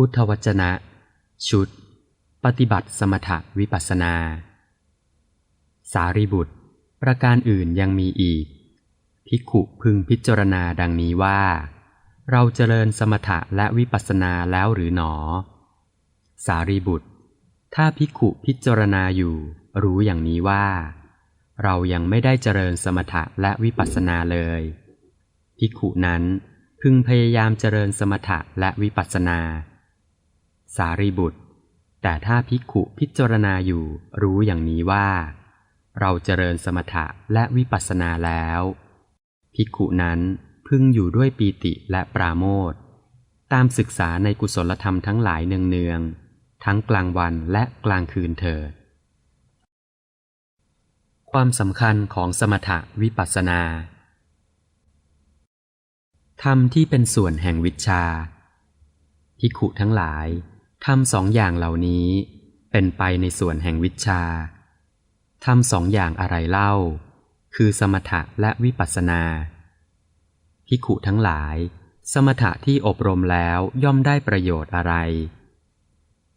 พุทธวจนะ ชุด ปฏิบัติสมถะวิปัสนา สารีบุตร ประการอื่นยังมีอีก ภิกขุพึงพิจารณาดังนี้ว่า เราเจริญสมถะและวิปัสนาแล้วหรือหนอ สารีบุตร ถ้าภิกขุพิจารณาอยู่ รู้อย่างนี้ว่า เรายังไม่ได้เจริญสมถะและวิปัสนาเลย ภิกขุนั้นพึงพยายามเจริญสมถะและวิปัสนา สารีบุตร แต่ถ้าภิกขุพิจารณาอยู่รู้อย่างนี้ว่า เราเจริญสมถะและวิปัสสนาแล้ว ภิกขุนั้นพึงอยู่ด้วยปีติและปราโมทตามศึกษาในกุศลธรรมทั้งหลายเนืองๆ ทั้งกลางวันและกลางคืนเถิด ความสำคัญของสมถะวิปัสสนาธรรมที่เป็นส่วนแห่งวิชาภิกขุทั้งหลาย ทำสองอย่างเหล่านี้เป็นไปในส่วนแห่งวิชาทำสองอย่างอะไรเล่า คือสมถะและวิปัสสนาภิขุทั้งหลาย สมถะที่อบรมแล้วย่อมได้ประโยชน์อะไร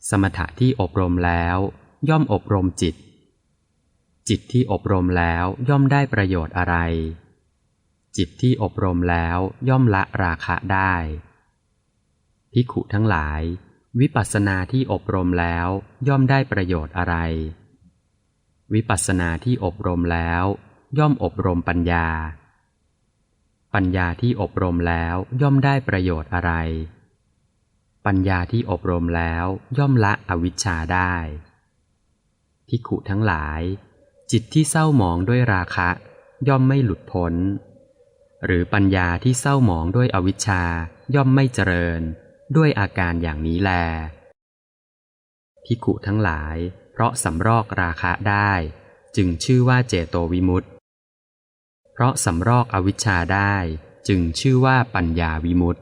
สมถะที่อบรมแล้วย่อมอบรมจิต จิตที่อบรมแล้วย่อมได้ประโยชน์อะไร จิตที่อบรมแล้วย่อมละราคะได้ภิขุทั้งหลาย วิปัสสนาที่อบรมแล้วย่อมได้ประโยชน์อะไร วิปัสสนาที่อบรมแล้ว ย่อมอบรมปัญญา ปัญญาที่อบรมแล้วย่อมได้ประโยชน์อะไร ปัญญาที่อบรมแล้วย่อมละอวิชชาได้ภิกขุทั้งหลาย จิตที่เศร้าหมองด้วยราคะ ย่อมไม่หลุดพ้น หรือปัญญาที่เศร้าหมองด้วยอวิชชาย่อมไม่เจริญ ด้วยอาการอย่างนี้แลพิกขุทั้งหลาย เพราะสำรอกราคะได้ จึงชื่อว่าเจโตวิมุตต์เพราะสำรอกอวิชชาได้ จึงชื่อว่าปัญญาวิมุตต์